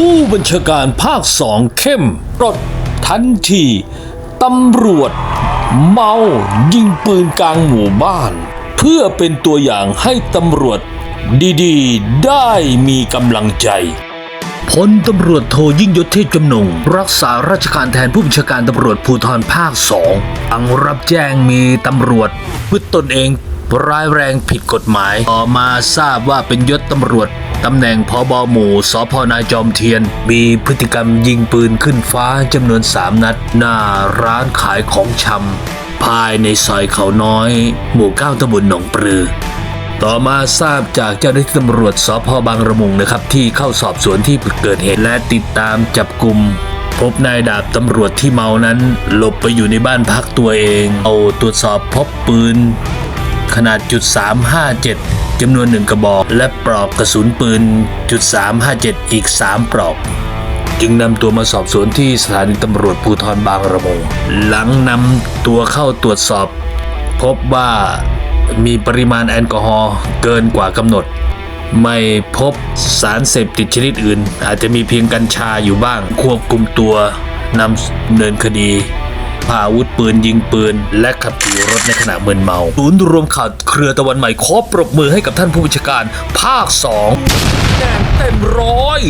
ผู้บัญชาการภาคสองเข้มปลดทันทีตำรวจ เมายิงปืนกลางหมู่บ้าน เพื่อเป็นตัวอย่างให้ตำรวจดีๆ ได้มีกำลังใจพลตำรวจโทยิ่งยศเทพจำนง รักษาราชการแทนผู้บัญชาการตำรวจภูธรภาคสองอังรับแจ้งมีตำรวจพฤตนเองร้ายแรงผิดกฎหมาย ต่อมาทราบว่าเป็นยศตำรวจ ตำแหน่งพอบอหมู่สพนายจอมเทียน มีพฤติกรรมยิงปืนขึ้นฟ้าจำนวนสามนัด หน้าร้านขายของชำภายในซอยเขาน้อย หมู่เก้าตำบลหนองปลือ ต่อมาทราบจากเจ้าหน้าที่ตำรวจสพบางระมุงนะครับ ที่เข้าสอบสวนที่เกิดเหตุและติดตามจับกลุ่มพบนายดาบตำรวจที่เมานั้น หลบไปอยู่ในบ้านพักตัวเอง เอาตรวจสอบพบปืน ขนาดจุด357 จำนวนหนึ่งกระบอก และปลอกกระสุนปืนจุด357 อีก 3 ปลอก จึงนำตัวมาสอบสวนที่สถานีตำรวจภูธรบางระมง หลังนำตัวเข้าตรวจสอบ พบว่ามีปริมาณแอลกอฮอล์เกินกว่ากำหนด ไม่พบสารเสพติดชนิดอื่น อาจจะมีเพียงกัญชาอยู่บ้างควบคุมตัวนำเนินคดี พาอาวุธปืนยิงปืน และขับขี่รถในขณะมึนเมาศูนย์รวมข่าวเครือตะวันใหม่ขอปรบมือให้กับท่านผู้บัญชาการภาคสองแนนเต็มร้อย